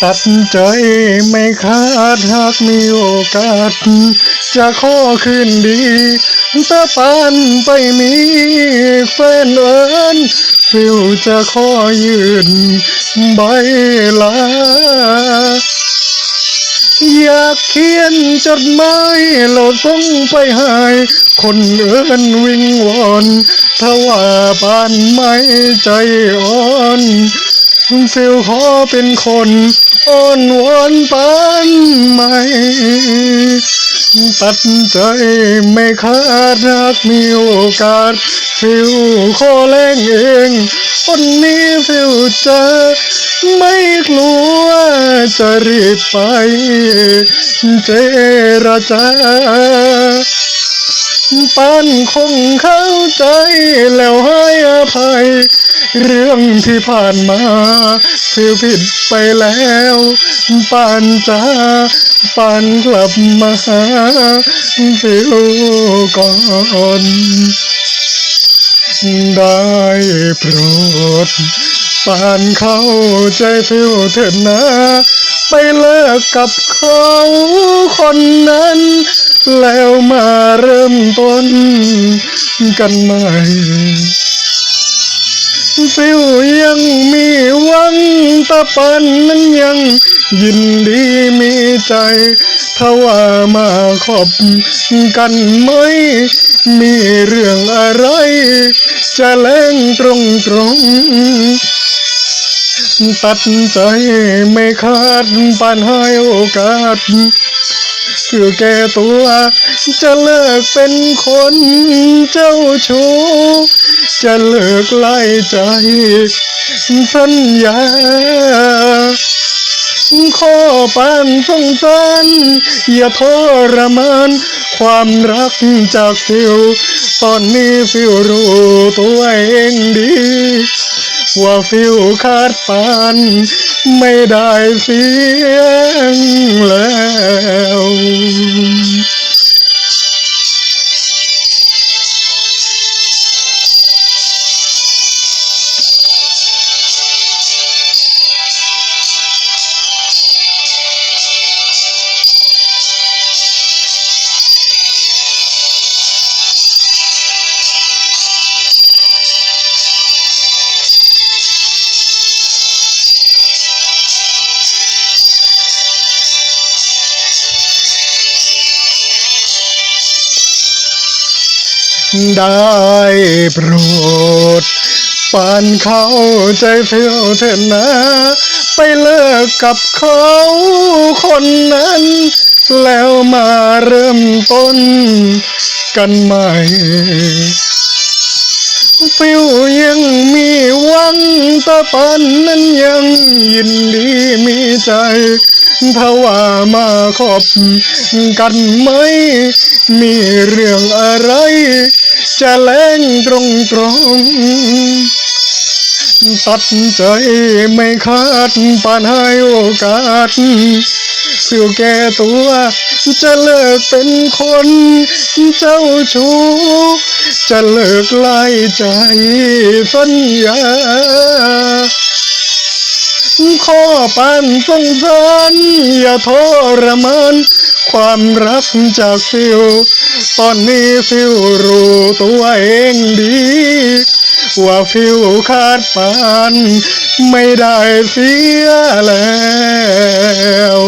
ตัดใจไม่ขาดหากมีโอกาส จะขอคืนดีตะปานไปมีแฟนเอินฟิวจะขอยืนใบลาอยากเขียนจดหมายเราส่งไปให้คนเอินวิงวอนถ้าว่าปานไม่ใจอ่อน ฟิลขอเป็นคนอ้อนวอนปานไม่ ตัดใจไม่ขาดหากมีโอกาส ฟิวขอแรงเองคนนี้ฟิวจะไม่กลัวจะรีบไป เจรจา ปานคงเข้าใจแล้วให้อภัย เรื่องที่ผ่านมาฟิวผิดไปแล้วปานจ้าปานกลับมาหาฟิวก่อนได้โปรดปานเข้าใจฟิวเถิดนะ ไปเลิกกับเขาคนนั้น แล้วมาเริ่มต้นกันใหม่ฟิวยังมีหวังตะปันนั้นยังยินดีมีใจถ้าว่ามาขอบกันไหม มีเรื่องอะไร จะแล้งตรงตรงตัดใจไม่ขาดปันให้โอกาส คือแก่ตัว จะเลิกเป็นคนเจ้าชู้ จะเลิกไล่ใจสัญญาข้อปานสงสารอย่าทรมาน ความรักจากฟิว ตอนนี้ฟิวรู้ตัวเองดี ว่าฟิวขาดปานไม่ได้เสียงแล้ว ได้โปรดปานเข้าใจเฟียวเถิดนะ ไปเลิกกับเขาคนนั้น แล้วมาเริ่มต้นกันใหม่ ฟิวยังมีหวังตะปันนั้นยังยินดีมีใจถ้าว่ามาขอบกันไหม มีเรื่องอะไร จะแล้งตรงตรงตัดใจไม่ขาดปานให้โอกาสฟิวแก่ตัว จะเลิกเป็นคนเจ้าชู้ จะเลิกไล่ใจสัญญาข้อปานสงสารอย่าทรมาน ความรักจากฟิว ตอนนี้ฟิวรู้ตัวเองดี ว่าฟิวขาดปานไม่ได้เสียแล้ว